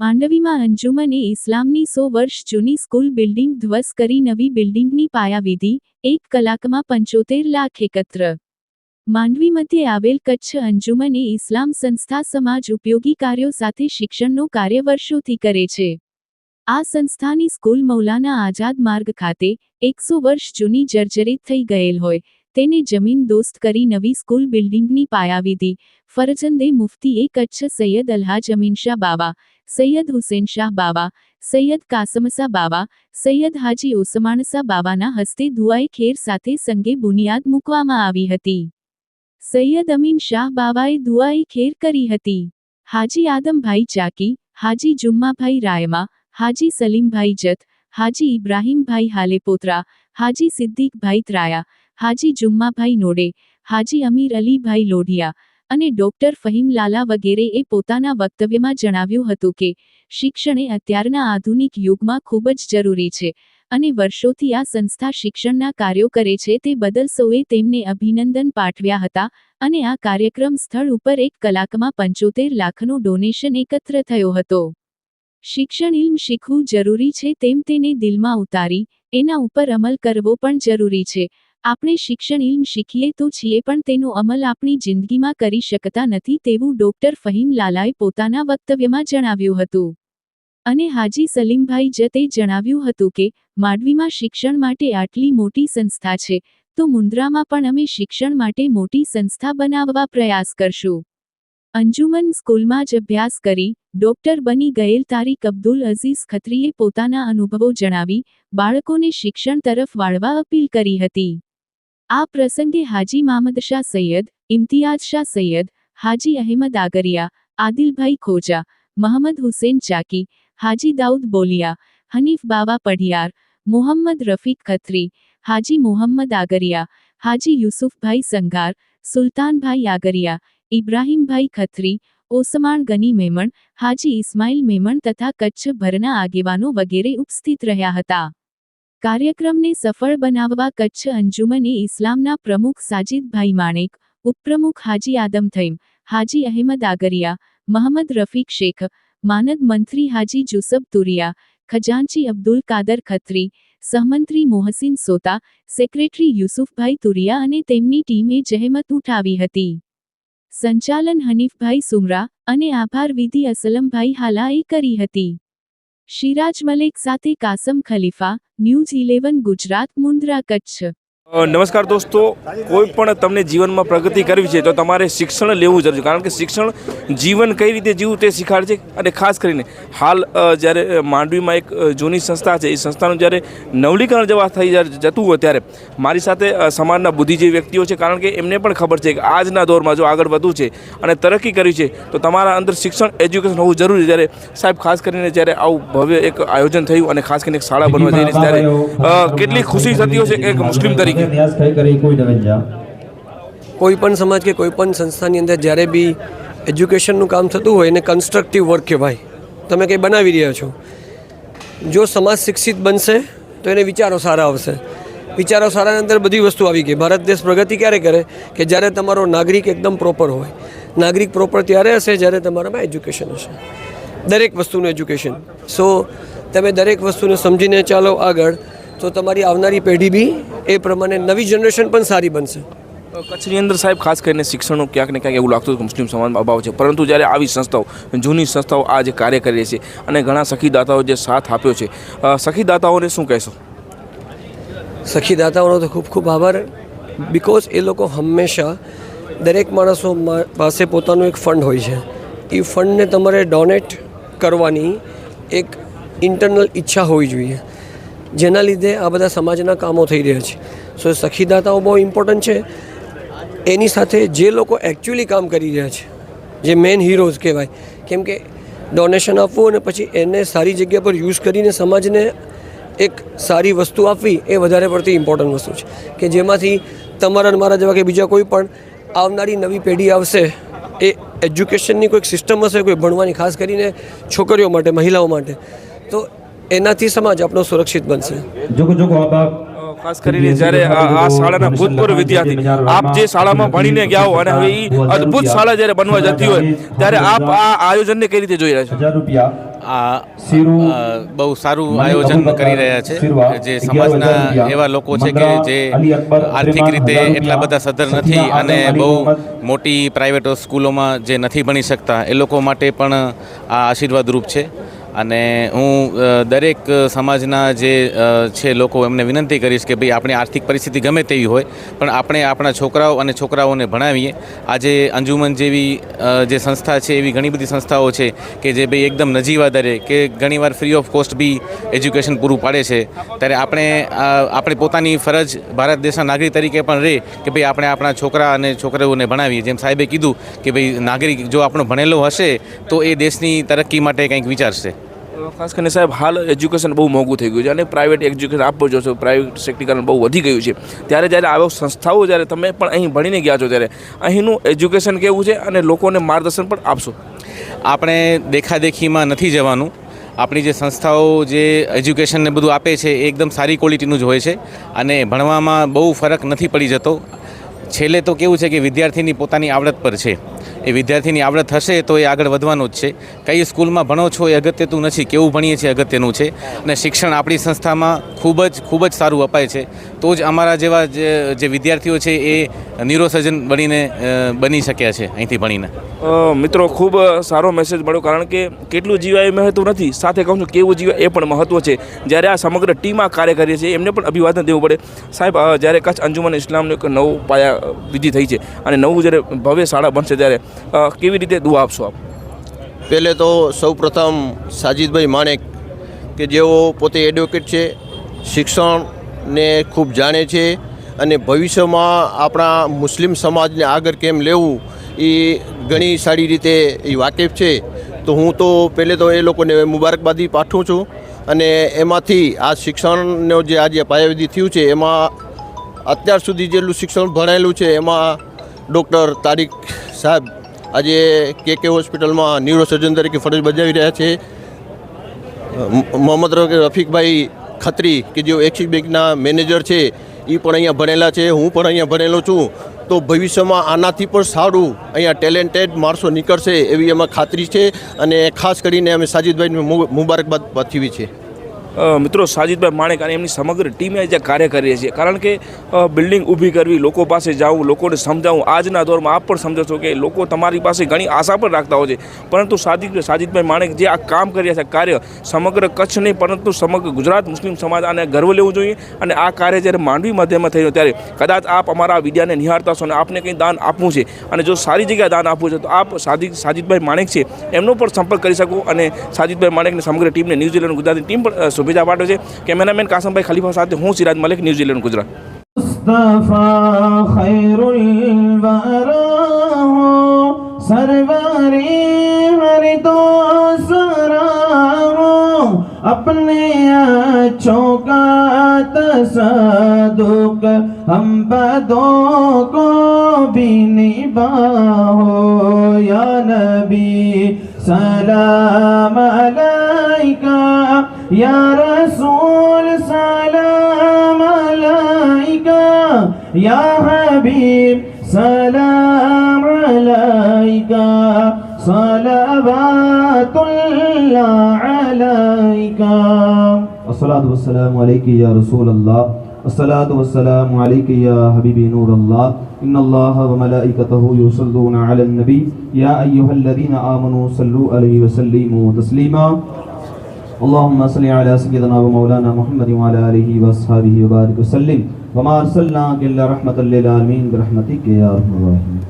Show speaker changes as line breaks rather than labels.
માંડવીમાં અંજુમન એ ઇસ્લામની સો વર્ષ જૂની સ્કૂલ બિલ્ડિંગ ધ્વસ્ત કરી નવી બિલ્ડિંગની પાયાવિધિ, એક કલાકમાં પંચોતેર લાખ એકત્ર. માંડવી મધ્યે આવેલ કચ્છ અંજુમન એ ઇસ્લામ સંસ્થા સમાજ ઉપયોગી કાર્યો સાથે શિક્ષણનો કાર્ય વર્ષોથી કરે છે. આ સંસ્થાની સ્કૂલ મૌલાના આઝાદ માર્ગ ખાતે એકસો વર્ષ જૂની જર્જરિત થઈ ગયેલ હોય, તેને જમીન દોસ્ત કરી નવી સ્કૂલ બિલ્ડિંગની પાયાવિધિ ફરજંદે મુફતી એ કચ્છ સૈયદ અલ્હાજ અમીનશાહ બાવા, સૈયદ હુસેનશાહ બાવા, સૈયદ કાસમસા બાવા, સૈયદ હાજી ઓસમાણસા બાવાના હસ્તે દુઆએ ખેર સાથે સંગે બુનિયાદ મૂકવામાં આવી હતી. સૈયદ અમીન શાહ બાવાએ દુઆએ ખેર કરી હતી. હાજી આદમભાઈ ચાકી, હાજી જુમ્માભાઈ રાયમા હાજી સલીમભાઈ જત, હાજી ઇબ્રાહીમભાઈ હાલેપોત્રા, હાજી સિદ્દીકભાઈ ત્રાયા, હાજી જુમ્માભાઈ નોડે, હાજી અમીર અલીભાઈ લોઢિયા અને ડોક્ટર ફહીમ લાલા વગેરેએ પોતાના વક્તવ્યમાં જણાવ્યું હતું કે, શિક્ષણ એ અત્યારના આધુનિક યુગમાં ખૂબ જ જરૂરી છે અને વર્ષોથી આ સંસ્થા શિક્ષણના કાર્યો કરે છે તે બદલ સૌએ તેમને અભિનંદન પાઠવ્યા હતા અને આ કાર્યક્રમ સ્થળ ઉપર એક કલાકમાં પંચોતેર લાખનો ડોનેશન એકત્ર થયો હતો. શિક્ષણ ઇલ્મ શીખવું જરૂરી છે તેમ તેને દિલમાં ઉતારી, એના ઉપર અમલ કરવો પણ જરૂરી છે. આપણે શિક્ષણ ઇલ્મ શીખીએ તો છીએ પણ તેનો અમલ આપણી જિંદગીમાં કરી શકતા નથી તેવું ડોક્ટર ફહીમ લાલાએ પોતાના વક્તવ્યમાં જણાવ્યું હતું. અને હાજી સલીમભાઈ જતે જણાવ્યું હતું કે, માંડવીમાં શિક્ષણ માટે આટલી મોટી સંસ્થા છે, તો મુન્દ્રામાં પણ અમે શિક્ષણ માટે મોટી સંસ્થા બનાવવા પ્રયાસ કરશું. અંજુમન સ્કૂલમાં જ અભ્યાસ કરી, ડોક્ટર બની ગયેલ તારીક અબ્દુલ અઝીઝ ખત્રીએ પોતાના અનુભવો જણાવી, બાળકોને શિક્ષણ તરફ વાળવા અપીલ કરી હતી. આ પ્રસંગે હાજી મામદ શાહ સૈયદ, ઇમ્તિયાઝ શાહ સૈયદ, હાજી અહેમદ આગરિયા, આદિલભાઈ ખોજા, મહમદ હુસેન ચાકી, હાજી દાઉદ બોલિયા, હનીફ બાવા પઢિયાર, મોહમ્મદ રફીક ખત્રી, હાજી મોહમ્મદ આગરિયા, હાજી યુસુફભાઈ સંઘાર, સુલતાનભાઈ આગરિયા ઇબ્રાહીમભાઈ ખત્રી ઓસમાણ ગની મેમણ, હાજી ઇસ્માઇલ મેમણ તથા કચ્છ ભરના આગેવાનો વગેરે ઉપસ્થિત રહ્યા હતા. કાર્યક્રમને સફળ બનાવવા કચ્છ અંજુમને ઇસ્લામના પ્રમુખ સાજિદભાઈ માણેક, ઉપપ્રમુખ હાજી આદમ થઈમ, હાજી અહેમદ આગરિયા, મહમદ રફીક શેખ, માનદ મંત્રી હાજી જુસબ તુરિયા, ખજાનચી અબ્દુલ કાદર ખત્રી, સહમંત્રી મોહસિન સોતા, સેક્રેટરી યુસુફભાઈ તુરિયા અને તેમની ટીમે જહેમત ઉઠાવી હતી. સંચાલન હનીફભાઈ સુમરા અને આભાર વિધિ અસલમભાઈ હાલાએ કરી હતી. શિરાજ મલેક સાથે કાસમ ખલીફા, ન્યૂઝ ઇલેવન ગુજરાત, મુન્દ્રા કચ્છ.
નમસ્કાર દોસ્તો. કોઈ પણ તમને જીવનમાં પ્રગતિ કરવી છે તો તમારે શિક્ષણ લેવું જરૂરી છે. કારણ કે શિક્ષણ જીવન કઈ રીતે જીવવું તે શીખાડે છે અને ખાસ કરીને હાલ જ્યારે માંડવીમાં એક જૂની સંસ્થા છે. એ સંસ્થાનું જ્યારે નવલીકરણ જવા થઈ જ્યારે જતું હોય ત્યારે મારી સાથે સમાજના બુદ્ધિજીવી વ્યક્તિઓ છે. કારણ કે એમને પણ ખબર છે કે આજના દોરમાં જો આગળ વધવું છે અને તરક્કી કરવી છે તો તમારા અંદર શિક્ષણ એજ્યુકેશન હોવું જરૂરી છે. ત્યારે સાહેબ ખાસ કરીને જ્યારે આવું ભવ્ય એક આયોજન થયું અને ખાસ કરીને એક શાળા બનવા જઈ રહી છે ત્યારે કેટલી ખુશી થતી હશે એક મુસ્લિમ તરીકે.
ન્યાસ થઈ કરી કોઈ નવેન્જા
કોઈ પણ સમાજ કે કોઈ પણ સંસ્થાની અંદર જ્યારે બી એજ્યુકેશનનું કામ થતું હોય એને કન્સ્ટ્રક્ટિવ વર્ક કહેવાય. તમે કંઈ બનાવી રહ્યા છો. જો સમાજ શિક્ષિત બનશે, તો એને વિચારો સારા આવશે. વિચારો સારાની અંદર બધી વસ્તુ આવી ગઈ. ભારત દેશ પ્રગતિ ક્યારે કરે? કે જ્યારે તમારો નાગરિક એકદમ પ્રોપર હોય. નાગરિક પ્રોપર ત્યારે હશે જ્યારે તમારામાં એજ્યુકેશન હશે. દરેક વસ્તુનું એજ્યુકેશન સો તમે દરેક વસ્તુને સમજીને ચાલો આગળ. તો તમારી આવનારી પેઢી બી એ પ્રમાણે નવી જનરેશન પણ સારી બનશે.
કચ્છની અંદર સાહેબ ખાસ કરીને શિક્ષણનું ક્યાંક ને ક્યાંક એવું લાગતું કે મુસ્લિમ સમાજમાં અભાવ છે. પરંતુ જ્યારે આવી સંસ્થાઓ જૂની સંસ્થાઓ આ જે કાર્ય કરી રહી છે અને ઘણા સખીદાતાઓ જે સાથ આપ્યો છે સખીદાતાઓને શું કહેશો?
સખીદાતાઓનો તો ખૂબ ખૂબ આભાર. બિકોઝ એ લોકો હંમેશા દરેક માણસો પાસે પોતાનું એક ફંડ હોય છે. એ ફંડને તમારે ડોનેટ કરવાની એક ઇન્ટરનલ ઈચ્છા હોવી જોઈએ. જેના લીધે આ બધા સમાજના કામો થઈ રહ્યા છે. સો સખીદાતાઓ બહુ ઇમ્પોર્ટન્ટ છે. એની સાથે જે લોકો એકચ્યુઅલી કામ કરી રહ્યા છે, જે મેન હીરોઝ કહેવાય, કેમ કે ડોનેશન આપવું અને પછી એને સારી જગ્યા પર યુઝ કરીને સમાજને એક સારી વસ્તુ આપવી એ વધારે પડતી ઇમ્પોર્ટન્ટ વસ્તુ છે. કે જેમાંથી તમારા મારા જેવા કે બીજા કોઈ પણ આવનારી નવી પેઢી આવશે, એ એજ્યુકેશનની કોઈક સિસ્ટમ હશે, કોઈ ભણવાની ખાસ કરીને છોકરીઓ માટે, મહિલાઓ માટે. તો એનાથી સમાજ આપણો સુરક્ષિત બનશે.
ખાસ કરીને જ્યારે આ આ શાળાના ભૂતપૂર્વ વિદ્યાર્થી આપ જે શાળામાં ભણીને ગયા હો અને હવે એ અદ્ભુત શાળા જ્યારે બનવા જતી હોય ત્યારે આપ આ આયોજનને કઈ રીતે જોઈ રહ્યા છો?
આ બહુ સારું આયોજન કરી રહ્યા છે જે સમાજના એવા લોકો છે કે જે આર્થિક રીતે એટલા બધા. સદ્ધર નથી અને બહુ મોટી પ્રાઇવેટ સ્કૂલોમાં જે નથી ભણી શકતા એ લોકો માટે પણ આ આશીર્વાદરૂપ છે. અને હું દરેક સમાજના જે છે લોકો, એમને વિનંતી કરીશ કે ભાઈ આપણી આર્થિક પરિસ્થિતિ ગમે તેવી હોય, પણ આપણે આપણા છોકરાઓ અને છોકરાઓને ભણાવીએ. આજે અંજુમન જેવી જે સંસ્થા છે, એવી ઘણી બધી સંસ્થાઓ છે કે જે ભાઈ એકદમ નજીવા દરે, કે ઘણીવાર ફ્રી ઓફ કોસ્ટ બી એજ્યુકેશન પૂરું પાડે છે. ત્યારે આપણે આપણે પોતાની ફરજ ભારત દેશના નાગરિક તરીકે પણ રહે કે ભાઈ આપણે આપણા છોકરા અને છોકરાઓને ભણાવીએ. જેમ સાહેબે કીધું કે ભાઈ નાગરિક જો આપણો ભણેલો હશે, તો એ દેશની તરક્કી માટે કંઈક વિચારશે.
ખાસ કરીને સાહેબ, હાલ એજ્યુકેશન બહુ મોંઘું થઈ ગયું છે અને પ્રાઇવેટ એજ્યુકેશન આપવો જો છો. પ્રાઇવેટ સેક્ટિકરણ બહુ વધી ગયું છે. ત્યારે જ્યારે આવો સંસ્થાઓ, જ્યારે તમે પણ અહીં ભણીને ગયા છો, ત્યારે અહીંનું એજ્યુકેશન કેવું છે અને લોકોને માર્ગદર્શન પણ આપશો?
આપણે દેખાદેખીમાં નથી જવાનું. આપણી જે સંસ્થાઓ, જે એજ્યુકેશનને બધું આપે છે, એ એકદમ સારી ક્વોલિટીનું જ હોય છે. અને ભણવામાં બહુ ફરક નથી પડી જતો. છેલ્લે તો કેવું છે કે વિદ્યાર્થીની પોતાની આવડત પર છે. એ વિદ્યાર્થીની આવડત હશે તો એ આગળ વધવાનો જ છે. કઈ સ્કૂલમાં ભણો છો એ અગત્યતું નથી, કેવું ભણીએ છીએ અગત્યનું છે. અને શિક્ષણ આપણી સંસ્થામાં ખૂબ જ ખૂબ જ સારું અપાય છે. તો જ અમારા જેવા જે વિદ્યાર્થીઓ છે એ ન્યુરોસર્જન બનીને બની શક્યા છે અહીંથી ભણીને.
મિત્રો, ખૂબ સારો મેસેજ મળ્યો કારણ કે કેટલું જીવાય એ મહત્વ નથી. સાથે કહું છું, કેવું જીવાય એ પણ મહત્વ છે. જ્યારે આ સમગ્ર ટીમ આ કાર્ય કરીએ છીએ, એમને પણ અભિવાદન દેવું પડે. સાહેબ જ્યારે કચ્છ અંજુમન ઇસ્લામનું એક નવું પાયા વિધિ થઈ છે. અને નવું જ્યારે ભવ્ય શાળા બનશે ત્યારે અ, કેવી રીતે દુઆ આપશો આપ?
પહેલે તો સૌપ્રથમ સાજીદભાઈ માણેક કે જેઓ પોતે એડવોકેટ છે શિક્ષણને ખૂબ જાણે છે અને ભવિષ્યમાં આપણા મુસ્લિમ સમાજને આગળ કેમ લેવું એ ઘણી સારી રીતે એ વાકેફ છે. તો હું તો પહેલે તો એ લોકોને મુબારકબાદી પાઠવું છું અને એમાંથી આ શિક્ષણનો જે આજે પાયાવિધિ થયું છે એમાં અત્યાર સુધી જેટલું શિક્ષણ ભણાયેલું છે એમાં ડૉક્ટર તારીક સાહેબ આજે કે કે હોસ્પિટલમાં ન્યુરોસર્જન તરીકે ફરજ બજાવી રહ્યા છે. મોહમ્મદ રફીકભાઈ ખત્રી, કે જેઓ એક્સિસ બેંકના મેનેજર છે એ પણ અહીંયા ભણેલા છે, હું પણ અહીંયા ભણેલો છું. તો ભવિષ્યમાં આનાથી પણ સારું અહીંયા ટેલેન્ટેડ માણસો નીકળશે એવી એમાં ખાતરી છે અને ખાસ કરીને અમે સાજીદભાઈને મુબારકબાદ પાઠવી છે.
મિત્રો સાજીદભાઈ માણેક અને એમની સમગ્ર ટીમે જે કાર્ય કરીએ છીએ. કારણ કે બિલ્ડિંગ ઊભી કરવી, લોકો પાસે જવું, લોકોને સમજાવવું, આજના દોરમાં આપ પણ સમજો છો કે લોકો તમારી પાસે ઘણી આશા પણ રાખતા હોય છે. પરંતુ સાજીદ, સાજીદભાઈ માણેક જે આ કામ કરી રહ્યા છે કાર્ય સમગ્ર કચ્છ નહીં, પરંતુ સમગ્ર ગુજરાત મુસ્લિમ સમાજ આને ગર્વ લેવું જોઈએ અને આ કાર્ય જ્યારે માંડવી મધ્યમાં થયું ત્યારે કદાચ આપ અમારા વિદ્યાને નિહાળતા છો અને આપને કંઈ દાન આપવું છે અને જો સારી જગ્યાએ દાન આપવું છે, તો આપ સાજીદ, સાજીદભાઈ માણેક છે, એમનો પણ સંપર્ક કરી શકો અને સાજીદભાઈ માણેકને સમગ્ર ટીમને ન્યૂઝીલેન્ડ ગુજરાતની ટીમ પણ અ, શુભેચ્છા પાઠવે છે કેમેરામેન કાસમભાઈ ખલીફા સાથે હું સિરાજ મલિક ન્યૂઝીલેન્ડ ગુજરાત
मुस्तफा खैरुल वरा हो सरवरे हर दो सरा हो अपने अच्छों का तसदुक हम बदों को भी निभाओ या नबी सलाम अलैका يا رسول سلام عليك. يا حبيب سلام عليك. صلوات الله عليك. الصلاة والسلام عليك يا رسول الله. الصلاة والسلام عليك يا حبيبي نور الله. إن الله وملائكته يصلون على النبي. يا أيها الذين آمنوا صلوا عليه وسلموا تسليما. اللهم صل على سيدنا ومولانا محمد وعلى آله وأصحابه وبارك وسلم وما أرسلناك إلا رحمة للعالمين برحمتك يا أرحم الراحمين